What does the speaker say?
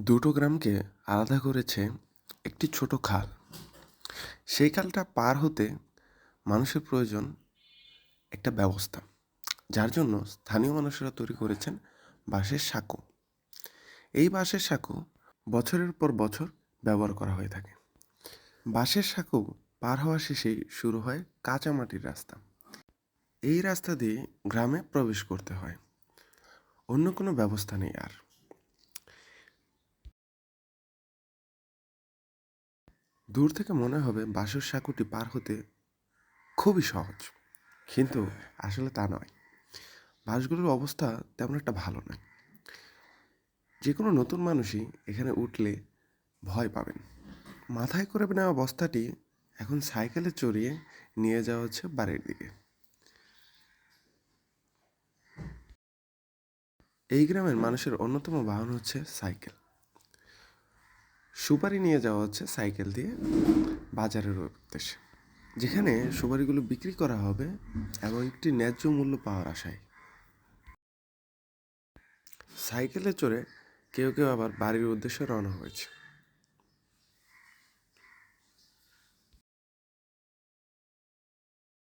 দুটো গ্রামকে আলাদা করেছে একটি ছোট খাল। সেই খালটা পার হতে মানুষের প্রয়োজন একটা ব্যবস্থা, যার জন্য স্থানীয় মানুষেরা তৈরি করেছেন বাঁশের সাঁকো। এই বাঁশের সাঁকো বছরের পর বছর ব্যবহার করা হয়ে থাকে। বাঁশের সাঁকো পার হওয়া শেষেই শুরু হয় কাঁচা মাটির রাস্তা। এই রাস্তা দিয়ে গ্রামে প্রবেশ করতে হয়। অন্য কোনো ব্যবস্থা নেই আর। দূর থেকে মনে হবে বাঁশের সাঁকুটি পার হতে খুবই সহজ। কিন্তু আসলে তা নয়। বাসগুলোর অবস্থা তেমন একটা ভালো নয় যে কোনো নতুন মানুষই এখানে উঠলে ভয় পাবেন। মাথায় করে নেওয়া বস্তাটি এখন সাইকেলে চড়িয়ে নিয়ে যাওয়া হচ্ছে বাড়ির দিকে। এই গ্রামের মানুষের অন্যতম বাহন হচ্ছে সাইকেল। সুপারি নিয়ে যাওয়া হচ্ছে সাইকেল দিয়ে বাজারের উদ্দেশ্যে। যেখানে সুপারিগুলো বিক্রি করা হবে এবং একটি ন্যায্য মূল্য পাওয়ার আশায়। সাইকেলে চড়ে কেউ কেউ আবার বাড়ির উদ্দেশ্যে রওনা হয়েছে।